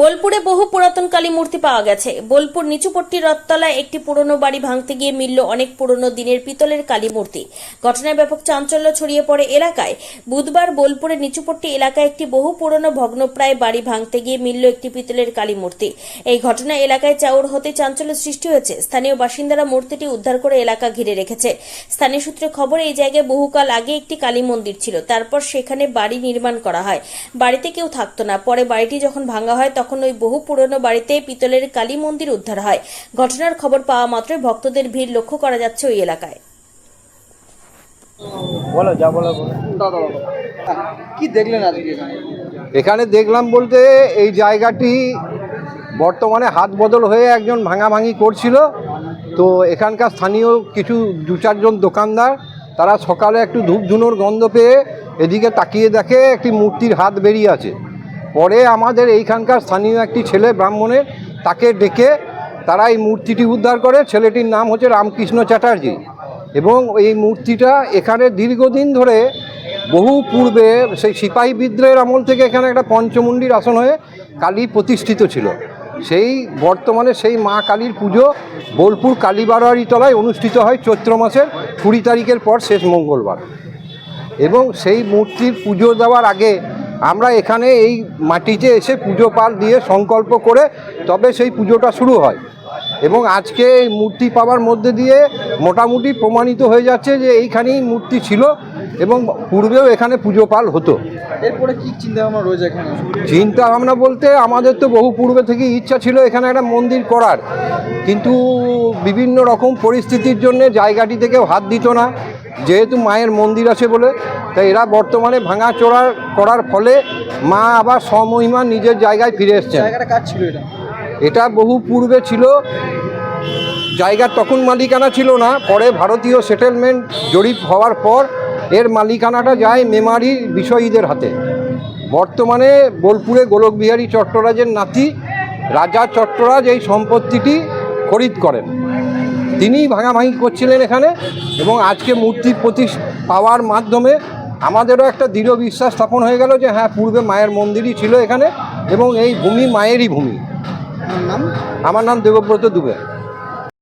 বোলপুরে বহু পুরাতন কালী মূর্তি পাওয়া গেছে। বোলপুর নিচুপট্টি রথতলায় একটি পুরনো বাড়ি ভাঙতে গিয়ে মিলল অনেক পুরনো দিনের পিতলের কালী মূর্তি। ঘটনায় ব্যাপক চাঞ্চল্য ছড়িয়ে পড়ে এলাকায়। বুধবার বোলপুরের নিচুপট্টি এলাকায় একটি বহু পুরনো ভগ্নপ্রায় বাড়ি ভাঙতে গিয়ে মিলল একটি পিতলের কালী মূর্তি। এই ঘটনা এলাকায় চাউর হতে চাঞ্চল্য সৃষ্টি হয়েছে। স্থানীয় বাসিন্দারা মূর্তিটি উদ্ধার করে এলাকা ঘিরে রেখেছে। স্থানীয় সূত্রে খবর, এই জায়গায় বহুকাল আগে একটি কালী মন্দির ছিল। তারপর সেখানে বাড়ি নির্মাণ করা হয়। বাড়িতে কেউ থাকতো না। পরে বাড়িটি যখন ভাঙা হয়, তখন ওই বহু পুরনো বাড়িতে পিতলের কালী মন্দির উদ্ধার হয় ঘটনার খবর পাওয়া মাত্রই ভক্তদের ভিড় লক্ষ্য করা যাচ্ছে ওই এলাকায়। বলো যা বলো বলো। কি দেখলেন আজকে? এখানে এখানে দেখলাম বলতে এই জায়গাটি বর্তমানে হাত বদল হয়ে একজন ভাঙাভাঙি করছিল। তো এখানকার স্থানীয় কিছু দু চারজন দোকানদার তারা সকালে একটু ধূপ ধুনোর গন্ধ পেয়ে এদিকে তাকিয়ে দেখে একটি মূর্তির হাত বেরিয়ে আছে। পরে আমাদের এইখানকার স্থানীয় একটি ছেলে ব্রাহ্মণের তাকে ডেকে তারা এই মূর্তিটি উদ্ধার করে। ছেলেটির নাম হচ্ছে রামকৃষ্ণ চ্যাটার্জি এবং এই মূর্তিটা এখানে দীর্ঘদিন ধরে বহু পূর্বে সেই সিপাহী বিদ্রোহের আমল থেকে এখানে একটা পঞ্চমুণ্ডির আসন হয়ে কালী প্রতিষ্ঠিত ছিল। সেই বর্তমানে সেই মা কালীর পুজো বোলপুর কালীবাড়ারি তলায় অনুষ্ঠিত হয় চৈত্র মাসের কুড়ি তারিখের পর শেষ মঙ্গলবার। এবং সেই মূর্তির পুজো দেওয়ার আগে আমরা এখানে এই মাটিতে এসে পুজো পাল দিয়ে সংকল্প করে তবে সেই পুজোটা শুরু হয়। এবং আজকে এই মূর্তি পাওয়ার মধ্যে দিয়ে মোটামুটি প্রমাণিত হয়ে যাচ্ছে যে এইখানেই মূর্তি ছিল এবং পূর্বেও এখানে পুজো পাল হতো। এরপরে কি চিন্তা ভাবনা রয়েছে এখানে? চিন্তা ভাবনা বলতে আমাদের তো বহু পূর্বে থেকে ইচ্ছা ছিল এখানে একটা মন্দির করার। কিন্তু বিভিন্ন রকম পরিস্থিতির জন্য জায়গাটি থেকে হাত দিত না। যেহেতু মায়ের মন্দির আছে বলে তাই এরা বর্তমানে ভাঙা চোরার করার ফলে মা আবার স্বমহিমা নিজের জায়গায় ফিরে এসছেন। জায়গাটা কাজ ছিল এটা? এটা বহু পূর্বে ছিল জায়গার তখন মালিকানা ছিল না পরে ভারতীয় সেটেলমেন্ট জরিপ হওয়ার পর এর মালিকানাটা যায় মেমারির বিষয়ীদের হাতে। বর্তমানে বোলপুরে গোলকবিহারী চট্টরাজের নাতি রাজা চট্টরাজ এই সম্পত্তিটি খরিদ করেন। তিনিই ভাঙাভাঙি করছিলেন এখানে এবং আজকে মূর্তি প্রতি পাওয়ার মাধ্যমে আমাদেরও একটা দৃঢ় বিশ্বাস স্থাপন হয়ে গেল যে হ্যাঁ পূর্বে মায়ের মন্দিরই ছিল এখানে এবং এই ভূমি মায়েরই ভূমি। আমার নাম? আমার নাম দেবব্রত দুবে।